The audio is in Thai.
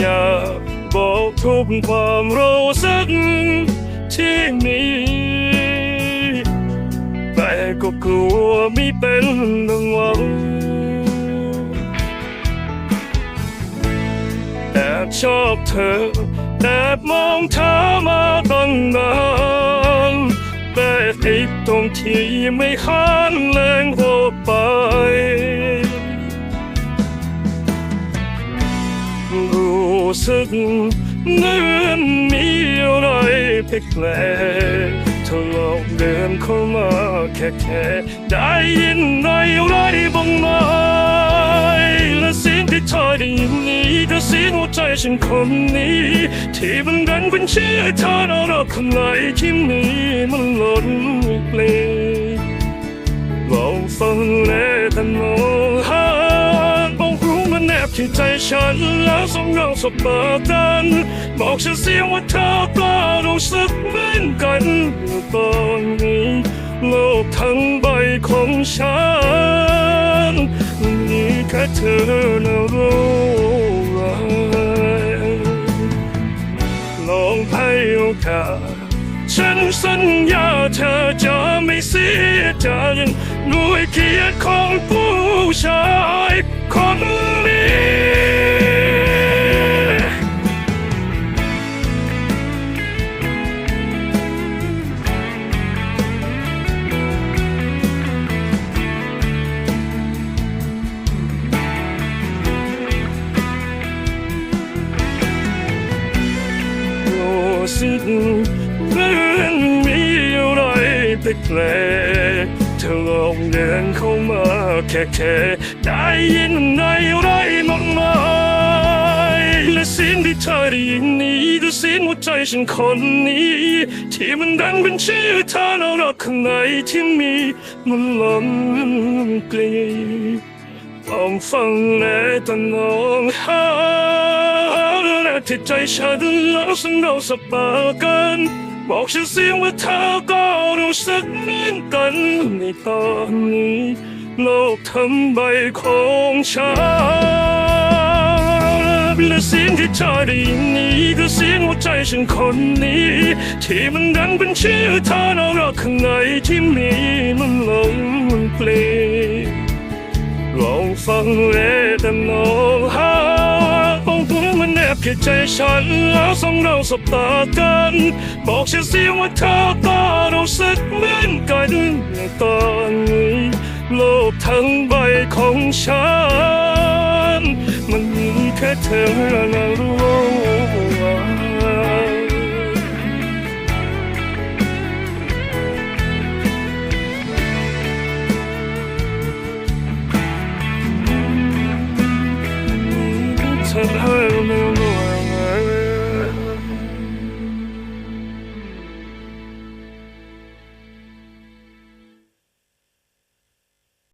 อยากบอกทุกความรู้สึกที่มี แต่ก็กลัวไม่เป็นดังหวังแอบชอบเธอแอบมองเธอมาตั้งนานแต่ติดตรงที่ไม่หันแรงโหไปรู้สึกเหมือนมีอะไรแปลก ๆเธอลองเดินเข้ามาแค่แค่ได้ยินในอะไรบ้างไหมและเสียงที่เธอได้ยินนี้ก็เสียงหัวใจฉันคนนี้ ที่มันดังเป็นชื่อเธอแล้วรักคนไหนที่มีมันหล่นเปลยลองฟังและแต่มองหาบอกรู้มันแนบที่ใจฉันแล้วส่งเราสบตากันบอกฉันเสียงว่าเธอก็รู้สึก เหมือนกันตอนนี้ โลกทั้งใบของฉันมีแค่เธอนะรู้ไว้ลองให้โอกาสฉันสัญญาเธอจะไม่เสียใจด้วยเกียรติของ สึกเหมือนมีอะไรแปลกเธอลองเดินเข้ามาแค่แค่ได้ยินในไรมากมายและเสียงที่เธอได้ยินนี้คือเสียงหัวใจฉันคนนี้ ที่มันดังเป็นชื่อเธอแล้วรักข้างในที่มีมันหล้นเกลียลองฟังและตะนองหา ที่ใจฉันแล้วสังเราสบตากัน บอกฉันเสียงว่าเธอก็รู้สึกเหมือนกันในตอนนี้ โลกทั้งใบของฉันและเสียงที่เธอได้ยินนี้คือเสียงหัวใจฉันคนนี้ ที่มันดังเป็นชื่อเธอแล้วรักข้างในที่มีมันหลงมันเปลี่ยนลองฟังและแต่มอง แนบแค่ใจฉันแล้วสองเราสบตากัน บอกฉันเสียว่าเธอก็รู้สึกเหมือนกันในตอนนี้โลกทั้งใบของฉัน มันมีแค่เธอและรู้ว่าเธอให้ไม่